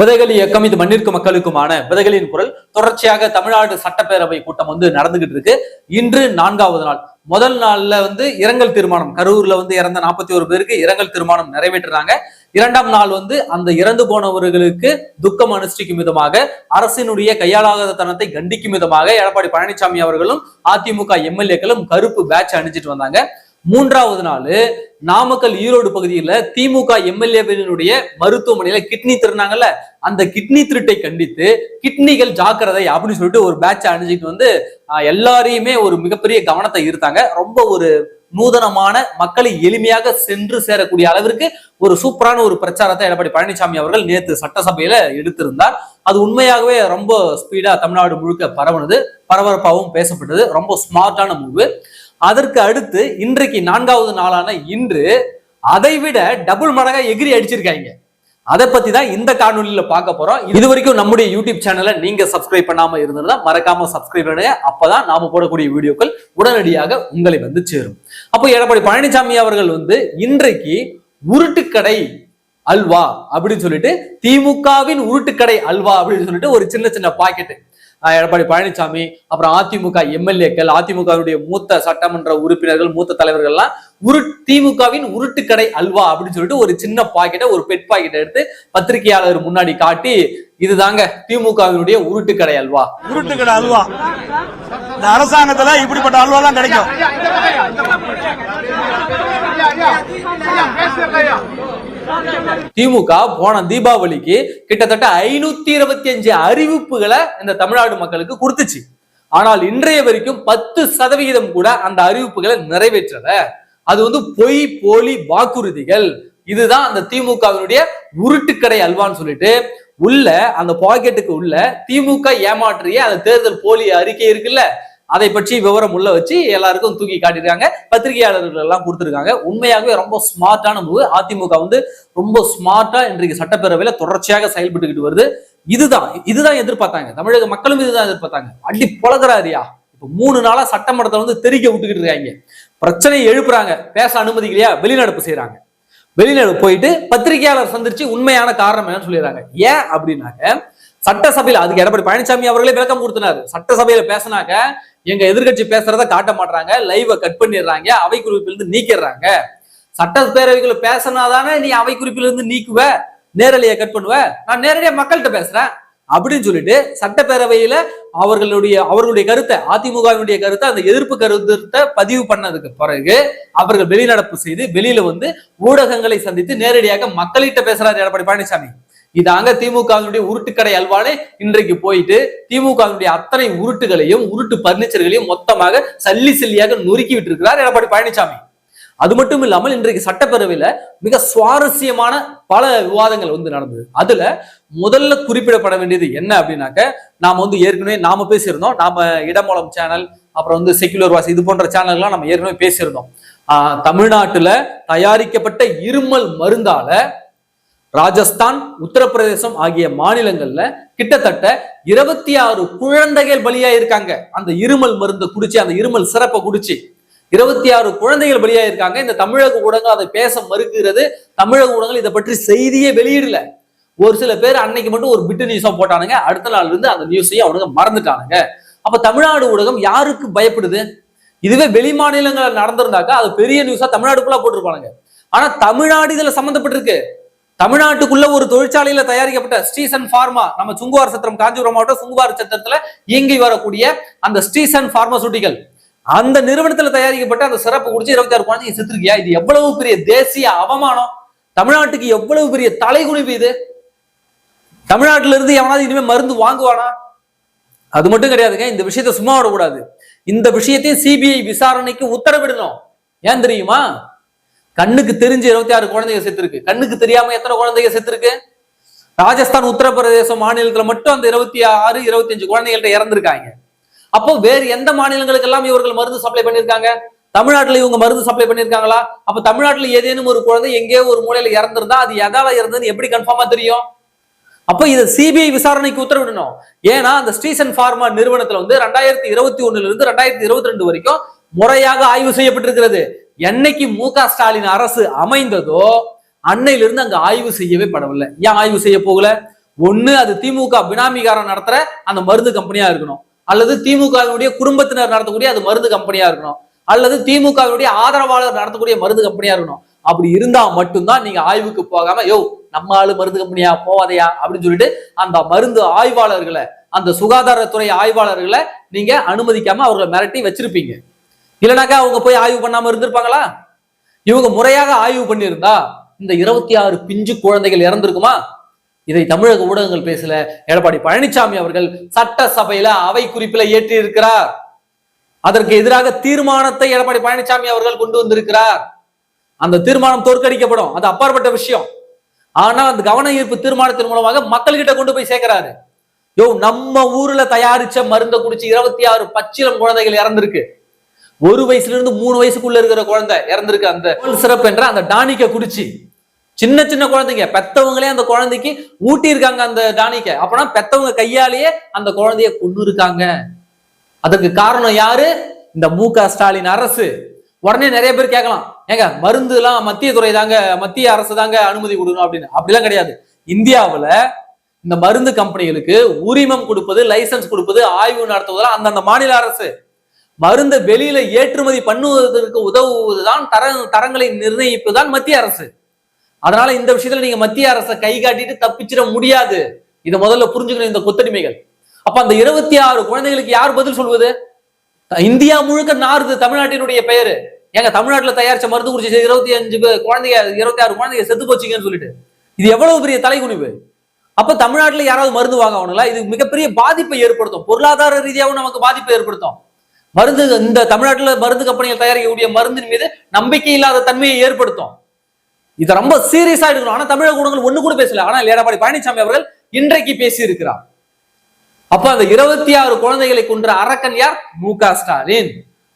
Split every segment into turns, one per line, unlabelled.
விதைகள் இயக்கம் இது மண்ணிற்கு மக்களுக்குமான விதைகளின் குரல். தொடர்ச்சியாக தமிழ்நாடு சட்டப்பேரவை கூட்டம் வந்து நடந்துகிட்டு இருக்கு. இன்று நான்காவது நாள். முதல் நாள்ல வந்து இரங்கல் தீர்மானம் கரூர்ல வந்து இறந்த நாற்பத்தி ஒரு பேருக்கு இரங்கல் தீர்மானம் நிறைவேற்றுறாங்க. இரண்டாம் நாள் வந்து அந்த இறந்து போனவர்களுக்கு துக்கம் அனுஷ்டிக்கும் விதமாக அரசினுடைய கையாளாத தனத்தை கண்டிக்கும் விதமாக எடப்பாடி பழனிசாமி அவர்களும் அதிமுக எம்எல்ஏக்களும் கருப்பு பேட்ச் அணிஞ்சிட்டு வந்தாங்க. மூன்றாவது நாள் நாமக்கல் ஈரோடு பகுதியில் திமுக எம்எல்ஏவினுடைய மருத்துவமனையில கிட்னி திருநாங்கல்ல. அந்த கிட்னி திருட்டை கண்டித்து கிட்னிகள் ஜாக்கிரதை அப்படின்னு சொல்லிட்டு ஒரு பேட்ச் அணிஞ்சிட்டு வந்து எல்லாரையுமே ஒரு மிகப்பெரிய கவனத்தை ஈர்த்தாங்க. ரொம்ப ஒரு நூதனமான மக்களை எளிமையாக சென்று சேரக்கூடிய அளவிற்கு ஒரு சூப்பரான ஒரு பிரச்சாரத்தை எடப்பாடி பழனிசாமி அவர்கள் நேற்று சட்டசபையில எடுத்திருந்தார். அது உண்மையாகவே ரொம்ப ஸ்பீடா தமிழ்நாடு முழுக்க பரவனது. பரபரப்பாகவும் பேசப்பட்டது. ரொம்ப ஸ்மார்ட்டான மூவு அதற்கு அடுத்து இன்றைக்கு நான்காவது நாளான இன்று அதை விட டபுள் மடங்கா எகிரி அடிச்சிருக்காங்க. அதை பத்தி தான் இந்த காணொலியில பார்க்க போறோம். இது வரைக்கும் நம்முடைய யூடியூப் சேனலை நீங்க சப்ஸ்கிரைப் பண்ணாம இருந்ததுன்னா மறக்காம சப்ஸ்கிரைப் பண்ணுங்க. அப்பதான் நாம போடக்கூடிய வீடியோக்கள் உடனடியாக உங்களை வந்து சேரும். அப்போ எடப்பாடி பழனிசாமி அவர்கள் வந்து இன்றைக்கு உருட்டுக்கடை அல்வா அப்படின்னு சொல்லிட்டு திமுகவின் உருட்டுக்கடை அல்வா அப்படின்னு சொல்லிட்டு ஒரு சின்ன சின்ன பாக்கெட் எடப்பாடி பழனிசாமி அப்புறம் அதிமுக எம்எல்ஏக்கள் அதிமுகவுடைய மூத்த சட்டமன்ற உறுப்பினர்கள் மூத்த தலைவர்கள்லாம் உரு திமுகவின் உருட்டுக்கடை அல்வா அப்படின்னு சொல்லிட்டு ஒரு சின்ன பாக்கெட்டை ஒரு பெட் பாக்கெட்டை எடுத்து பத்திரிகையாளர் முன்னாடி காட்டி இதுதாங்க திமுகவினுடைய உருட்டுக்கடை அல்வா
உருட்டுக்கடை அல்வா இந்த அரசாங்கத்துல இப்படிப்பட்ட அல்வா தான் கிடைக்கும்
திமுக போன தீபாவளிக்கு கிட்டத்தட்ட ஐநூத்தி இருபத்தி அஞ்சு அறிவிப்புகளை இந்த தமிழ்நாடு மக்களுக்கு கொடுத்துச்சு. ஆனால் இன்றைய வரைக்கும் பத்து சதவிகிதம் கூட அந்த அறிவிப்புகளை நிறைவேற்றல. அது வந்து பொய் போலி வாக்குறுதிகள். இதுதான் அந்த திமுகவினுடைய உருட்டுக்கடை அல்வான்னு சொல்லிட்டு உள்ள அந்த பாக்கெட்டுக்கு உள்ள திமுக ஏமாற்றிய அந்த தேர்தல் போலி அறிக்கை இருக்குல்ல அதை பற்றி விவரம் உள்ள வச்சு எல்லாருக்கும் தூக்கி காட்டியிருக்காங்க. பத்திரிகையாளர்கள் எல்லாம் கொடுத்துருக்காங்க. உண்மையாகவே ரொம்ப ஸ்மார்ட்டான மூவ் அதிமுக வந்து ரொம்ப ஸ்மார்ட்டா இன்றைக்கு சட்டப்பேரவையில தொடர்ச்சியாக செயல்பட்டுக்கிட்டு வருது. இதுதான் இதுதான் எதிர்பார்த்தாங்க. தமிழக மக்களும் இதுதான் எதிர்பார்த்தாங்க. அடி பொழகிறாரியா இப்ப மூணு நாளா சட்டமன்றத்தை வந்து தெரிக்க விட்டுக்கிட்டு இருக்காங்க. பிரச்சனையை எழுப்புறாங்க. பேச அனுமதிக்கலையா வெளிநடப்பு செய்யறாங்க வெளிநடப்பு போயிட்டு பத்திரிகையாளர் சந்திச்சு உண்மையான காரணம் என்னன்னு சொல்லிடுறாங்க. ஏன் அப்படின்னாக்க சட்டசபையில் அதுக்கு எடப்பாடி பழனிசாமி அவர்களே விளக்கம் கொடுத்தினாரு. சட்டசபையில பேசினாக்க எங்க எதிர்க்கட்சி பேசுறத காட்ட மாட்டாங்க லைவை கட் பண்ணிடுறாங்க அவை குறிப்பிலிருந்து நீக்கிடுறாங்க. சட்டப்பேரவைகளை பேசினாதானே நீ அவை குறிப்பிலிருந்து நீக்குவ நேரலையை கட் பண்ணுவ? நான் நேரடியா மக்கள்கிட்ட பேசுறேன். அப்படின்னு சொல்லிட்டு சட்டப்பேரவையில அவர்களுடைய அவர்களுடைய கருத்தை அதிமுகவினுடைய கருத்தை அந்த எதிர்ப்பு கருத்தை பதிவு பண்ணதுக்கு பிறகு அவர்கள் வெளிநடப்பு செய்து வெளியில வந்து ஊடகங்களை சந்தித்து நேரடியாக மக்கள்கிட்ட பேசுறாரு எடப்பாடி பழனிசாமி. இதாங்க திமுகவினுடைய உருட்டுக்கடை அல்வானே இன்றைக்கு போயிட்டு திமுகவினுடைய அத்தனை உருட்டுகளையும் உருட்டு பர்னிச்சர்களையும் மொத்தமாக சல்லி சல்லியாக நொறுக்கி விட்டிருக்கிறார் எடப்பாடி பழனிசாமி அது மட்டும் இல்லாமல் இன்றைக்கு சட்டப்பேரவையில மிக சுவாரஸ்யமான பல விவாதங்கள் வந்து நடந்தது. அதுல முதல்ல குறிப்பிடப்பட வேண்டியது என்ன அப்படின்னாக்க நாம வந்து ஏற்கனவே நாம பேசியிருந்தோம். நாம இடமூலம் சேனல் அப்புறம் வந்து செக்குலர் வாசி இது போன்ற சேனல்கள்லாம் நம்ம ஏற்கனவே பேசியிருந்தோம். ஆஹ் தமிழ்நாட்டுல தயாரிக்கப்பட்ட இருமல் மருந்தால ராஜஸ்தான் உத்தரப்பிரதேசம் ஆகிய மாநிலங்கள்ல கிட்டத்தட்ட இருபத்தி ஆறு குழந்தைகள் பலியா இருக்காங்க அந்த இருமல் மருந்தை குடிச்சு அந்த இருமல் சிறப்பை குடிச்சு. இருபத்தி ஆறு குழந்தைகள் பலியா இருக்காங்க இந்த தமிழக ஊடகங்கள் அதை பேச மறுக்கிறது. தமிழக ஊடகங்கள் இதை பற்றி செய்தியே வெளியிடல. ஒரு சில பேர் அன்னைக்கு மட்டும் ஒரு பிட்டு நியூஸா போட்டானுங்க. அடுத்த நாள் இருந்து அந்த நியூஸையும் அவனுங்க மறந்துட்டானுங்க. அப்ப தமிழ்நாடு ஊடகம் யாருக்கு பயப்படுது? இதுவே வெளி மாநிலங்களில் நடந்திருந்தாக்கா அது பெரிய நியூஸா தமிழ்நாடுக்குள்ள போட்டிருப்பானுங்க. ஆனா தமிழ்நாடு இதுல சம்மந்தப்பட்டிருக்கு. தமிழ்நாட்டுக்குள்ள ஒரு தொழிற்சாலையில தயாரிக்கப்பட்ட ஸ்ரீசன் ஃபார்மா நம்ம சுங்குவார் சத்திரம் காஞ்சிபுரம் மாவட்டம் சுங்குவார் சத்திரத்துல இயங்கி வரக்கூடிய அந்த ஸ்ரீசன் பார்மசூட்டிகள் அந்த நிறுவனத்துல தயாரிக்கப்பட்ட அந்த சிறப்பு குடிச்சு இருபத்தி ஆறு குழந்தைங்க செத்துருக்கியா? இது எவ்வளவு பெரிய தேசிய அவமானம்? தமிழ்நாட்டுக்கு எவ்வளவு பெரிய தலைகுனிவு இது? தமிழ்நாட்டுல இருந்து எவனாவது இனிமே மருந்து வாங்குவானா? அது மட்டும் கிடையாதுங்க இந்த விஷயத்த சும்மா விடக்கூடாது. இந்த விஷயத்தையும் சிபிஐ விசாரணைக்கு உத்தரவிடணும். ஏன் தெரியுமா? கண்ணுக்கு தெரிஞ்சு இருபத்தி ஆறு குழந்தைங்க செத்துருக்கு. கண்ணுக்கு தெரியாம எத்தனை குழந்தைங்க செத்துருக்கு? ராஜஸ்தான் உத்தரப்பிரதேச மாநிலத்துல மட்டும் அந்த இருபத்தி ஆறு இருபத்தி அஞ்சு குழந்தைகள்ட்ட இறந்திருக்காங்க. அப்போ வேறு எந்த மாநிலங்களுக்கு எல்லாம் இவர்கள் மருந்து சப்ளை பண்ணிருக்காங்க? தமிழ்நாட்டில் இவங்க மருந்து சப்ளை பண்ணிருக்காங்களா? அப்ப தமிழ்நாட்டில் ஏதேனும் ஒரு குழந்தை எங்கேயோ ஒரு மூலையில இறந்துருந்தா அது எதால இறந்ததுன்னு எப்படி கன்ஃபார்மா தெரியும்? அப்ப இதை சிபிஐ விசாரணைக்கு உத்தரவிடணும். ஏன்னா அந்த ஸ்டீசன் ஃபார்மா நிறுவனத்துல வந்து ரெண்டாயிரத்தி இருபத்தி ஒண்ணுல இருந்து ரெண்டாயிரத்தி இருபத்தி ரெண்டு வரைக்கும் முறையாக ஆய்வு செய்யப்பட்டிருக்கிறது. என்னைக்கு மு க ஸ்டாலின் அரசு அமைந்ததோ அன்னையிலிருந்து அங்க ஆய்வு செய்யவே படவில்லை. ஏன் ஆய்வு செய்ய போகல? ஒண்ணு அது திமுக பினாமிகாரம் நடத்துற அந்த மருந்து கம்பெனியா இருக்கணும். அல்லது திமுகவினுடைய குடும்பத்தினர் நடத்தக்கூடிய அது மருந்து கம்பெனியா இருக்கணும். அல்லது திமுகவினுடைய ஆதரவாளர் நடத்தக்கூடிய மருந்து கம்பெனியா இருக்கணும். அப்படி இருந்தா மட்டும்தான் நீங்க ஆய்வுக்கு போகாம யோ நம்ம ஆளு மருந்து கம்பெனியா போவாதையா அப்படின்னு சொல்லிட்டு அந்த மருந்து ஆய்வாளர்களை அந்த சுகாதாரத்துறை ஆய்வாளர்களை நீங்க அனுமதிக்காம அவர்களை மிரட்டி வச்சிருப்பீங்க. இல்லைனாக்கா அவங்க போய் ஆய்வு பண்ணாம இருந்திருப்பாங்களா? இவங்க முறையாக ஆய்வு பண்ணியிருந்தா இந்த இருபத்தி ஆறு பிஞ்சு குழந்தைகள் இறந்திருக்குமா? இதை தமிழக ஊடகங்கள் பேசல. எடப்பாடி பழனிசாமி அவர்கள் சட்டசபையில அவை குறிப்பில் ஏற்றி இருக்கிறார் அதற்கு எதிராக தீர்மானத்தை எடப்பாடி பழனிசாமி அவர்கள் கொண்டு வந்திருக்கிறார். அந்த தீர்மானம் தோற்கடிக்கப்படும். அது அப்பாற்பட்ட விஷயம். ஆனா அந்த கவன ஈர்ப்பு தீர்மானத்தின் மூலமாக மக்கள்கிட்ட கொண்டு போய் சேர்க்கிறாரு. யோ நம்ம ஊர்ல தயாரிச்ச மருந்தை குடிச்சு இருபத்தி ஆறு பச்சிலம் குழந்தைகள் இறந்திருக்கு. ஒரு வயசுல இருந்து மூணு வயசுக்குள்ள இருக்கிற குழந்தை இறந்திருக்கு. அந்த சிறப்பு என்ற அந்த டானிக்க குடிச்சு. சின்ன சின்ன குழந்தைங்க பெத்தவங்களே அந்த குழந்தைக்கு ஊட்டி இருக்காங்க அந்த டானிக்க. அப்பனா பெத்தவங்க கையாலேயே அந்த குழந்தைய கொண்டு இருக்காங்க அதுக்கு காரணம் யாரு? இந்த மு க ஸ்டாலின் அரசு. உடனே நிறைய பேர் கேட்கலாம் ஏங்க மருந்து எல்லாம் மத்திய துறை தாங்க மத்திய அரசு தாங்க அனுமதி கொடுக்கணும் அப்படின்னு. அப்படிலாம் கிடையாது. இந்தியாவில் இந்த மருந்து கம்பெனிகளுக்கு உரிமம் கொடுப்பது லைசன்ஸ் கொடுப்பது ஆய்வு நடத்துவதெல்லாம் அந்தந்த மாநில அரசு. மருந்தை வெளியில ஏற்றுமதி பண்ணுவதற்கு உதவுவதுதான் தர தரங்களை நிர்ணயிப்பதுதான் மத்திய அரசு. அதனால இந்த விஷயத்துல நீங்க மத்திய அரசை கை காட்டிட்டு தப்பிச்சிட முடியாது. இதை முதல்ல புரிஞ்சுக்கணும் இந்த கொத்தடிமைகள். அப்ப அந்த இருபத்தி ஆறு குழந்தைகளுக்கு யார் பதில் சொல்வது? இந்தியா முழுக்க நாறுது தமிழ்நாட்டினுடைய பெயரு. ஏங்க தமிழ்நாட்டுல தயாரிச்ச மருந்து குடிச்சு இருபத்தி அஞ்சு பேர் குழந்தைங்க இருபத்தி ஆறு குழந்தைங்க செத்து போச்சுங்கன்னு சொல்லிட்டு. இது எவ்வளவு பெரிய தலைகுனிவு? அப்ப தமிழ்நாட்டுல யாராவது மருந்து வாங்கணுங்களா? இது மிகப்பெரிய பாதிப்பை ஏற்படுத்தும். பொருளாதார ரீதியாகவும் நமக்கு பாதிப்பை ஏற்படுத்தும். மருந்து இந்த தமிழ்நாட்டுல மருந்து கம்பெனிகள் தயாரிக்கக்கூடிய மருந்தின் மீது நம்பிக்கை இல்லாத தன்மையை ஏற்படுத்தும். இதை ரொம்ப சீரியஸா எடுக்கணும். ஆனா தமிழக ஊடகங்கள் ஒண்ணு கூட பேசல. ஆனா எடப்பாடி பழனிசாமி அவர்கள் இன்றைக்கு பேசி இருக்கிறார் அப்ப அந்த இருபத்தி ஆறு குழந்தைகளை கொன்ற அரக்கன் யார்? மு க ஸ்டாலின்.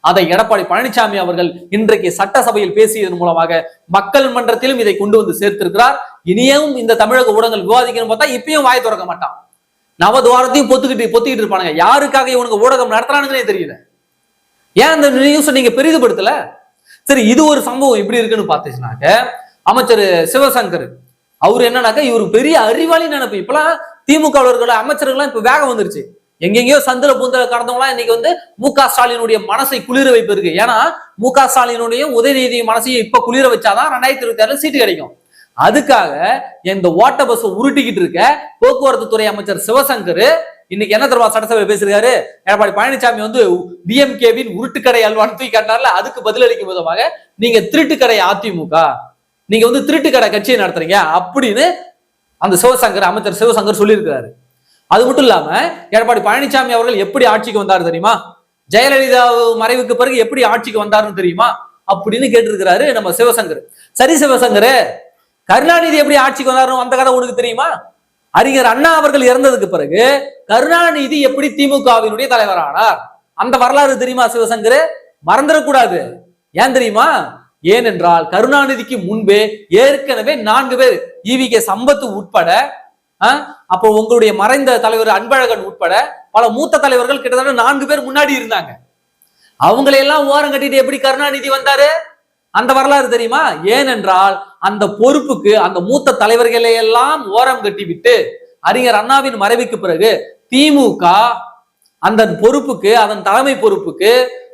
அதை எடப்பாடி பழனிசாமி அவர்கள் இன்றைக்கு சட்டசபையில் பேசியதன் மூலமாக மக்கள் மன்றத்திலும் இதை கொண்டு வந்து சேர்த்திருக்கிறார். இனியும் இந்த தமிழக ஊடகங்கள் விவாதிக்கணும் பார்த்தா இப்பயும் வாய் திறக்க மாட்டான். நவதுவாரத்தையும் பொத்துக்கிட்டு பொத்திக்கிட்டு இருப்பானுங்க. யாருக்காக இவனுக்கு ஊடகம் நடத்துறானுங்கன்னே தெரியல. ஏன் அந்த நியூஸை நீங்க பெரிதுபடுத்தல? சரி இது ஒரு சம்பவம் எப்படி இருக்குன்னு பார்த்தீங்கன்னாக்க அமைச்சர் சிவசங்கர் அவர் என்னன்னாக்கா இவர் பெரிய அறிவாளி நினைப்பு. இப்பெல்லாம் திமுகவர்களோட அமைச்சர்கள்லாம் இப்ப வேகம் வந்துருச்சு. எங்கெங்கயோ சந்திர பூந்தல கடந்தவங்களாம் இன்னைக்கு வந்து மு க ஸ்டாலினுடைய மனசை குளிர வைப்பிருக்கு ஏன்னா மு க ஸ்டாலினுடைய உதயநிதி மனசையும் இப்ப குளிர வச்சாதான் ரெண்டாயிரத்தி இருபத்தி ஆறுல சீட்டு கிடைக்கும். அதுக்காக இந்த ஓட்ட பஸ் உருட்டிக்கிட்டு இருக்க போக்குவரத்து துறை அமைச்சர் சிவசங்கர் இன்னைக்கு என்ன தெரியுமா சட்டசபையில் பேசியிருக்காரு? எடப்பாடி பழனிசாமி வந்து டிஎம்கேவின் உருட்டுக்கடை அல்வான்னு தூக்கி காட்டினார்ல அதுக்கு பதிலளிக்கும் விதமாக நீங்க திருட்டுக்கடை அதிமுக நீங்க வந்து திருட்டுக்கடை கட்சியை நடத்துறீங்க அப்படின்னு அந்த சிவசங்கர் அமைச்சர் சிவசங்கர் சொல்லியிருக்கிறாரு. அது மட்டும் இல்லாம எடப்பாடி பழனிசாமி அவர்கள் எப்படி ஆட்சிக்கு வந்தாரு தெரியுமா? ஜெயலலிதா மறைவுக்கு பிறகு எப்படி ஆட்சிக்கு வந்தாருன்னு தெரியுமா? அப்படின்னு கேட்டிருக்கிறாரு நம்ம சிவசங்கர். சரி சிவசங்கர் கருணாநிதி எப்படி ஆட்சிக்கு வந்தாருன்னு அந்த கதை உனக்கு தெரியுமா? அறிஞர் அண்ணா அவர்கள் இறந்ததுக்கு பிறகு கருணாநிதி எப்படி திமுகவினுடைய தலைவரானார்? அந்த வரலாறு தெரியுமா சிவசங்கர்? மறந்துடக்கூடாது. ஏன் தெரியுமா? ஏனென்றால் கருணாநிதிக்கு முன்பே ஏற்கனவே நான்கு பேர் ஈவி கே சம்பத்து உட்பட ஆஹ், அப்போ உங்களுடைய மறைந்த தலைவர் அன்பழகன் உட்பட பல மூத்த தலைவர்கள் கிட்டத்தட்ட நான்கு பேர் முன்னாடி இருந்தாங்க. அவங்களையெல்லாம் ஓரம் கட்டிட்டு எப்படி கருணாநிதி வந்தாரு? அந்த வரலாறு தெரியுமா? ஏனென்றால் அந்த பொறுப்புக்கு அந்த மூத்த தலைவர்களை எல்லாம் ஓரம் கட்டிவிட்டு அறிஞர் அண்ணாவின் மறைவுக்கு பிறகு திமுக அந்த பொறுப்புக்கு அதன் தலைமை பொறுப்புக்கு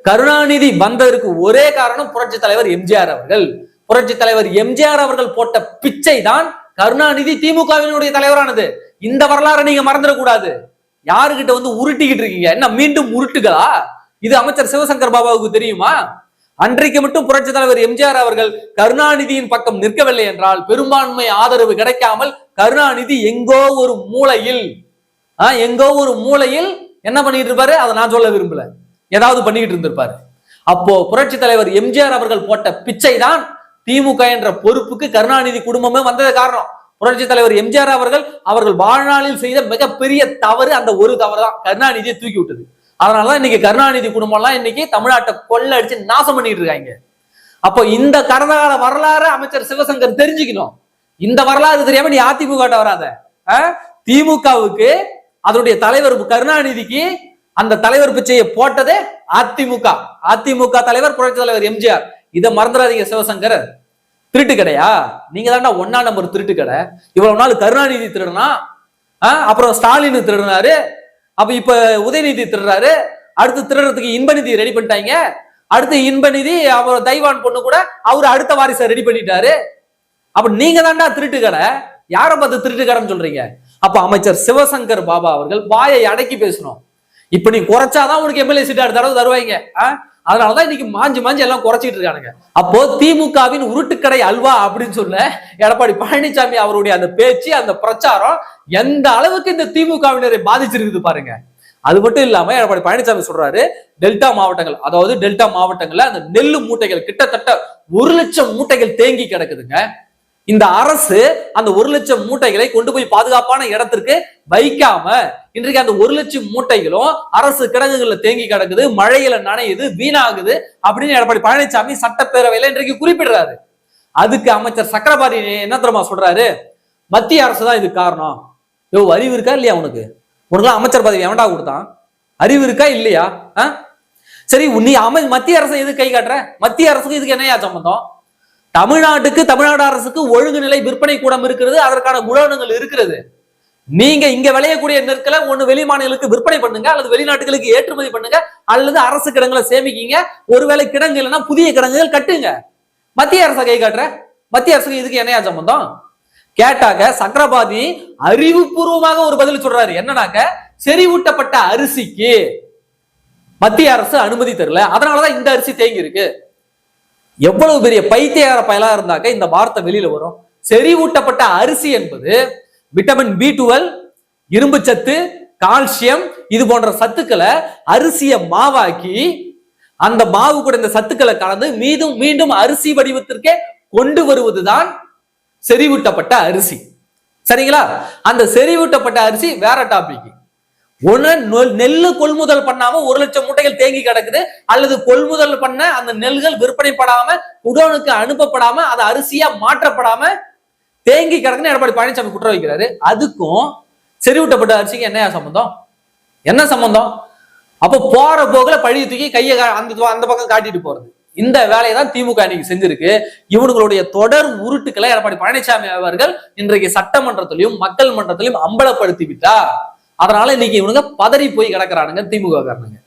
கருணாநிதி வந்ததற்கு ஒரே காரணம் புரட்சி தலைவர் எம்ஜிஆர் அவர்கள். புரட்சி தலைவர் எம்ஜிஆர் அவர்கள் போட்ட பிச்சை தான் கருணாநிதி திமுகவினுடைய தலைவரானது. இந்த வரலாறை நீங்க மறந்துடக்கூடாது. யாருகிட்ட வந்து உருட்டிக்கிட்டு இருக்கீங்க? என்ன மீண்டும் உருட்டுகளா? இது அமைச்சர் சிவசங்கர் பாபாவுக்கு தெரியுமா? அன்றைக்கு மட்டும் புரட்சி தலைவர் எம்ஜிஆர் அவர்கள் கருணாநிதியின் பக்கம் நிற்கவில்லை என்றால் பெரும்பான்மை ஆதரவு கிடைக்காமல் கருணாநிதி எங்கோ ஒரு மூலையில் ஆஹ், எங்கோ ஒரு மூலையில் என்ன பண்ணிட்டு இருப்பாரு? அதை நான் சொல்ல விரும்பல. ஏதாவது பண்ணிக்கிட்டு இருந்திருப்பாரு. அப்போ புரட்சி தலைவர் எம்ஜிஆர் அவர்கள் போட்ட பிச்சை தான் திமுக என்ற பொறுப்புக்கு கருணாநிதி குடும்பமே வந்தது காரணம். புரட்சி தலைவர் எம்ஜிஆர் அவர்கள் அவர்கள் வாழ்நாளில் செய்த மிகப்பெரிய தவறு அந்த ஒரு தவறு தான் கருணாநிதியை தூக்கி விட்டது. அதனாலதான் இன்னைக்கு கருணாநிதி குடும்பம்லாம் இன்னைக்கு தமிழ்நாட்டை கொள்ளடிச்சு நாசம் பண்ணிட்டு இருக்காங்க. அப்போ இந்த கடந்த கால வரலாறு அமைச்சர் சிவசங்கர் தெரிஞ்சுக்கணும். இந்த வரலாறு தெரியாம நீ அதிமுக வராத. திமுகவுக்கு அதனுடைய தலைவர் கருணாநிதிக்கு அந்த தலைவர் பிச்சையை போட்டதே அதிமுக. அதிமுக தலைவர் புரட்சி தலைவர் எம்ஜிஆர். இதை மறந்துடாதீங்க சிவசங்கர். திருட்டு கடையா? நீங்க தாண்டா ஒன்னா நம்பர் திருட்டு கடை. இவ்வளவு நாள் கருணாநிதி திருடனா? ஆ, அப்புறம் ஸ்டாலின் திருடினாரு. அப்ப இப்ப உதயநிதி திருடுறாரு. அடுத்து திருடுறதுக்கு இன்பநிதி ரெடி பண்ணிட்டாங்க. அடுத்து இன்பநிதி அவர் தைவான் பொண்ணு கூட அவர் அடுத்த வாரிசை ரெடி பண்ணிட்டாரு. அப்ப நீங்க தான்டா திருட்டு கடை யாரை பார்த்து திருட்டு கடைன்னு சொல்றீங்க? அப்ப அமைச்சர் சிவசங்கர் பாபா அவர்கள் வாயை அடக்கி பேசணும். இப்ப நீ குறைச்சாதான் உனக்கு எம்எல்ஏ சீட் அடுத்த தடவை தருவாங்க. ஆ? அதனாலதான் இன்னைக்கு மாஞ்சு மாஞ்சி எல்லாம் குறைச்சிட்டு இருக்கானுங்க. அப்போ திமுகவின் உருட்டுக்கடை அல்வா அப்படின்னு சொல்ல எடப்பாடி பழனிசாமி அவருடைய அந்த பேச்சு அந்த பிரச்சாரம் எந்த அளவுக்கு இந்த திமுகவினரை பாதிச்சிருக்குது பாருங்க. அது மட்டும் இல்லாம எடப்பாடி பழனிசாமி சொல்றாரு டெல்டா மாவட்டங்கள் அதாவது டெல்டா மாவட்டங்கள்ல அந்த நெல்லு மூட்டைகள் கிட்டத்தட்ட ஒரு லட்சம் மூட்டைகள் தேங்கி கிடக்குதுங்க. இந்த அரசு அந்த ஒரு லட்சம் மூட்டைகளை கொண்டு போய் பாதுகாப்பான இடத்திற்கு வைக்காம இன்றைக்கு அந்த ஒரு லட்சம் மூட்டைகளும் அரசு கிடங்குகள்ல தேங்கி கிடக்குது மழையில நனையுது வீணாகுது அப்படின்னு எடப்பாடி பழனிசாமி சட்டப்பேரவையில இன்றைக்கு குறிப்பிடுறாரு. அதுக்கு அமைச்சர் சக்கரபாணி என்ன தெரியுமா சொல்றாரு? மத்திய அரசு தான் இதுக்கு காரணம். யோ அறிவு இருக்கா இல்லையா உனக்கு? உனக்குலாம் அமைச்சர் பதவி எவன்டா கொடுத்தான்? அறிவு இருக்கா இல்லையா? ஆ? சரி நீ அமை மத்திய அரசு எது கை காட்டுற? மத்திய அரசுக்கு இதுக்கு என்னையா சம்பந்தம் தமிழ்நாட்டுக்கு தமிழ்நாடு அரசுக்கு ஒழுங்கு நிலை விற்பனை கூடம் இருக்கிறது அதற்கான குடோனங்கள் இருக்கிறது. நீங்க இங்க விளையக்கூடிய நெற்களை ஒண்ணு வெளி மாநிலங்களுக்கு விற்பனை பண்ணுங்க அல்லது வெளிநாட்டுகளுக்கு ஏற்றுமதி பண்ணுங்க அல்லது அரசு கிடங்களை சேமிக்கீங்க. ஒருவேளை கிடங்கு இல்லைன்னா புதிய கிடங்குகள் கட்டுங்க. மத்திய அரசை கை காட்டுற? மத்திய அரசுக்கு இதுக்கு என்னையா சம்பந்தம்? கேட்டாக்க சக்கரபாதி அறிவுபூர்வமாக ஒரு பதில் சொல்றாரு. என்னன்னாக்க செறிவூட்டப்பட்ட அரிசிக்கு மத்திய அரசு அனுமதி தரல. அதனாலதான் இந்த அரிசி தேங்கி இருக்கு எவ்வளவு பெரிய பைத்தியகார பயலா இருந்தாக்க இந்த வார்த்தை வெளியில வரும். செறிவூட்டப்பட்ட அரிசி என்பது விட்டமின் பி டுவெல் இரும்பு சத்து கால்சியம் இது போன்ற சத்துக்களை அரிசியை மாவாக்கி அந்த மாவு கூட இந்த சத்துக்களை கலந்து மீண்டும் மீண்டும் அரிசி வடிவத்திற்கே கொண்டு வருவதுதான் செறிவூட்டப்பட்ட அரிசி. சரிங்களா? அந்த செறிவூட்டப்பட்ட அரிசி வேற டாபிக் ஒண்ணு நெல்- நெல்லு கொள்முதல் பண்ணாம ஒரு லட்சம் மூட்டைகள் தேங்கி கிடக்குது. அல்லது கொள்முதல் பண்ண அந்த நெல்கள் விற்பனைப்படாம குடோனுக்கு அனுப்பப்படாம அது அரிசியா மாற்றப்படாம தேங்கி கிடக்குன்னு எடப்பாடி பழனிசாமி குற்றம் வைக்கிறாரு. அதுக்கும் செறிவூட்டப்பட்ட அரிசிக்கு என்ன சம்பந்தம்? என்ன சம்பந்தம்? அப்போ போற போக்குல பழி தூக்கி கையை அந்த அந்த பக்கம் காட்டிட்டு போறது. இந்த வேலையை தான் திமுக இன்னைக்கு செஞ்சிருக்கு. இவனுங்களுடைய தொடர் உருட்டுக்களை எடப்பாடி பழனிசாமி அவர்கள் இன்றைக்கு சட்டமன்றத்திலையும் மக்கள் மன்றத்திலையும் அம்பலப்படுத்தி விட்டார் அதனால இன்னைக்கு இவனுங்க பதறி போய் கிடக்குறானுங்க திமுக காரணங்க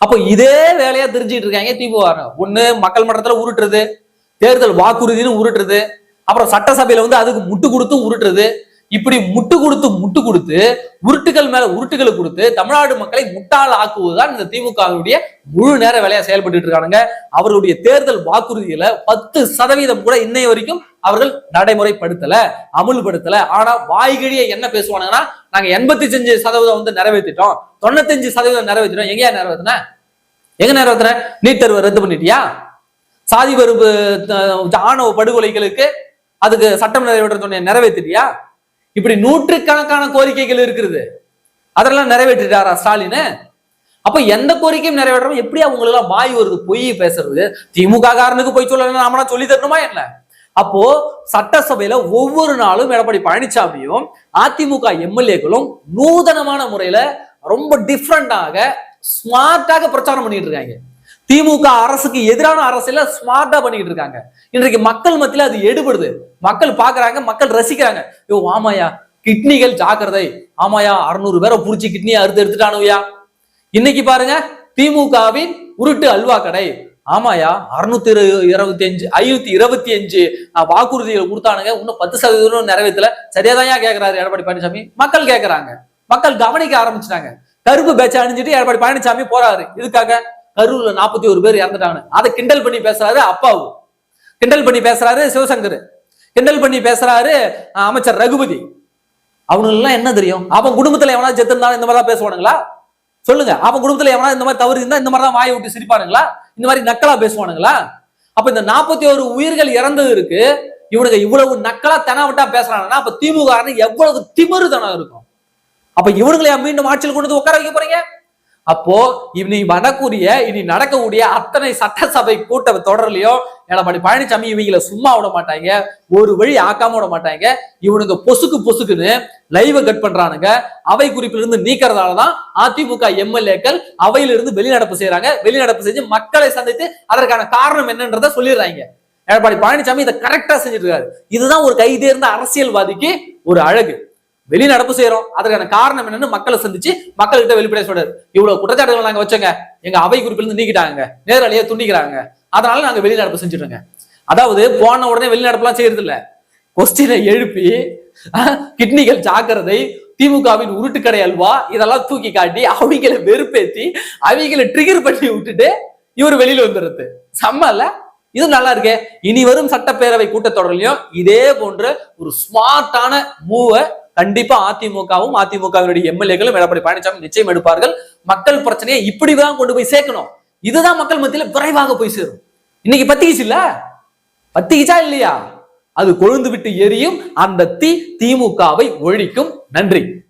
அப்போ இதே வேலையா தெரிஞ்சுட்டு இருக்காங்க திமுக ஒண்ணு மக்கள் மன்றத்துல உருட்டுறது தேர்தல் வாக்குறுதின்னு உருட்டுறது அப்புறம் சட்டசபையில வந்து அதுக்கு முட்டு கொடுத்து உருட்டுறது இப்படி முட்டு கொடுத்து முட்டு கொடுத்து உருட்டுகள் மேல உருட்டுகளை கொடுத்து தமிழ்நாடு மக்களை முட்டாள் ஆக்குவதுதான் இந்த திமுகவுடைய முழு நேர வேலையா செயல்பட்டு இருக்கானுங்க. அவருடைய தேர்தல் வாக்குறுதியில பத்து சதவீதம் கூட இன்னை வரைக்கும் அவர்கள் நடைமுறைப்படுத்தல அமுல்படுத்தல. ஆனா வாய்கிழிய என்ன பேசுவானுங்கன்னா நாங்க எண்பத்தி அஞ்சு சதவீதம் வந்து நிறைவேற்றிட்டோம் தொண்ணூத்தஞ்சு சதவீதம் நிறைவேற்றிட்டோம். எங்கேயா நிறைவேற்றின எங்க நிறைவேற்றுற நீட் தேர்வை ரத்து பண்ணிட்டியா? சாதி வெறுப்பு ஆணவ படுகொலைகளுக்கு அதுக்கு சட்டம் நிறைவேற்ற நிறைவேற்றிட்டியா இப்படி நூற்றுக்கணக்கான கோரிக்கைகள் இருக்கிறது அதெல்லாம் நிறைவேற்றிட்டாரா ஸ்டாலின்? அப்ப எந்த கோரிக்கையும் நிறைவேற்றாம எப்படி அவங்களுக்கு எல்லாம் வாய் வருது பொய் பேசுறது? திமுக காரனுக்கு பொய் சொல்லணும் நாமனா சொல்லி தரணுமா என்ன? அப்போ சட்டசபையில ஒவ்வொரு நாளும் எடப்பாடி பழனிசாமியும் அதிமுக எம்எல்ஏக்களும் நூதனமான முறையில ரொம்ப டிஃப்ரெண்டாக ஸ்மார்ட்டாக பிரச்சாரம் பண்ணிட்டு இருக்காங்க. திமுக அரசுக்கு எதிரான அரசியல ஸ்மார்ட்டா பண்ணிக்கிட்டு இருக்காங்க. இன்றைக்கு மக்கள் மத்தியில அது எடுபடுது. மக்கள் பாக்குறாங்க மக்கள் ரசிக்கிறாங்க. ஐயோ ஆமாயா கிட்னிகள் ஜாக்கிரதை. ஆமாயா அறுநூறு பேரை புடிச்சு கிட்னியை அறுத்து எடுத்துட்டானுயா இன்னைக்கு பாருங்க திமுகவின் உருட்டு அல்வா கடை ஆமாயா அறுநூத்தி இருபத்தி அஞ்சு ஐநூத்தி இருபத்தி அஞ்சு வாக்குறுதிகள் கொடுத்தானுங்க. இன்னும் பத்து சதவீதம் நிறைவேற்றல. சரியாதான் கேட்கிறாரு எடப்பாடி பழனிசாமி? மக்கள் கேட்கறாங்க மக்கள் கவனிக்க ஆரம்பிச்சிட்டாங்க. கருப்பு பேச்ச அணிஞ்சிட்டு எடப்பாடி பழனிசாமி போறாரு. இதுக்காக கரூர்ல நாற்பத்தி ஒரு பேர் இறந்துட்டாங்க அதை கிண்டல் பண்ணி பேசுறாரு அப்பாவு. கிண்டல் பண்ணி பேசுறாரு சிவசங்கர். கிண்டல் பண்ணி பேசுறாரு அமைச்சர் ரகுபதி. அவனுங்கெல்லாம் என்ன தெரியும்? அவன் குடும்பத்துல எவனா செத்து இருந்தாலும் இந்த மாதிரி தான் பேசுவானுங்களா? சொல்லுங்க. அவன் குடும்பத்துல எவனா இந்த மாதிரி தவறு இருந்தா இந்த மாதிரி தான் வாயை விட்டு சிரிப்பானுங்களா? இந்த மாதிரி நக்கலா பேசுவானுங்களா? அப்ப இந்த நாற்பத்தி ஒரு உயிர்கள் இறந்தது இருக்கு இவனுங்க இவ்வளவு நக்கலா தெனாவட்டா பேசுறாங்கன்னா அப்ப திமுக எவ்வளவு திமிருதனம் இருக்கும்? அப்ப இவனுங்களை மீண்டும் ஆட்சியில் கொண்டு வந்து உட்கார வைக்க போறீங்க? அப்போ இனி வரக்கூடிய இனி நடக்கக்கூடிய அத்தனை சட்டசபை கூட்ட தொடர்லயும் எடப்பாடி பழனிசாமி இவங்களை சும்மா விட மாட்டாங்க ஒரு வழி ஆக்காம விட மாட்டாங்க. இவனுங்க பொசுக்கு பொசுக்குன்னு லைவ கட் பண்றானுங்க. அவை குறிப்பிலிருந்து நீக்கிறதாலதான் அதிமுக எம்எல்ஏக்கள் அவையிலிருந்து வெளிநடப்பு செய்யறாங்க வெளிநடப்பு செஞ்சு மக்களை சந்தித்து அதற்கான காரணம் என்னன்றத சொல்லிடுறாங்க. எடப்பாடி பழனிசாமி இதை கரெக்டா செஞ்சுட்டு இருக்காரு. இதுதான் ஒரு கைதேர்ந்த அரசியல்வாதிக்கு ஒரு அழகு. வெளிநடப்பு செய்யறோம் அதற்கான காரணம் என்னன்னு மக்களை சந்திச்சு மக்கள்கிட்ட வெளிப்படையா சொல்றாரு. இவ்வளவு குற்றச்சாட்டுகள் நாங்க வச்சோங்க. எங்க அவை குறிப்பிலிருந்து நீக்கிட்டாங்க. நேரலையே துண்டிக்கிறாங்க. அதனால நாங்க வெளிநடப்பு செஞ்சுட்டோங்க. அதாவது போன உடனே வெளிநடப்புலாம் செய்யறது இல்ல கொஸ்டினை எழுப்பி கிட்னிகள் ஜாக்கிரதை திமுகவின் உருட்டுக்கடை அல்வா இதெல்லாம் தூக்கி காட்டி அவங்கள வெறுப்பேத்தி அவங்கள ட்ரிகர் பண்ணி விட்டுட்டு இவர் வெளியில வந்துடுறது. செம்ம இல்ல? இது நல்லா இருக்கே. இனி வரும் சட்டப்பேரவை கூட்டத்தொடரிலையும் இதே போன்ற ஒரு ஸ்மார்ட்டான மூவை கண்டிப்பா அதிமுகவும் அதிமுகவினுடைய எம்எல்ஏக்களும் எடப்பாடி பழனிசாமி நிச்சயம் எடுப்பார்கள். மக்கள் பிரச்சனையை இப்படிதான் கொண்டு போய் சேர்க்கணும். இதுதான் மக்கள் மத்தியில விரைவாக போய் சேரும். இன்னைக்கு பத்திக்கிச்சு இல்ல? பத்திக்கிச்சா இல்லையா? அது கொழுந்து விட்டு எரியும். அந்த தீ திமுகவை ஒழிக்கும். நன்றி.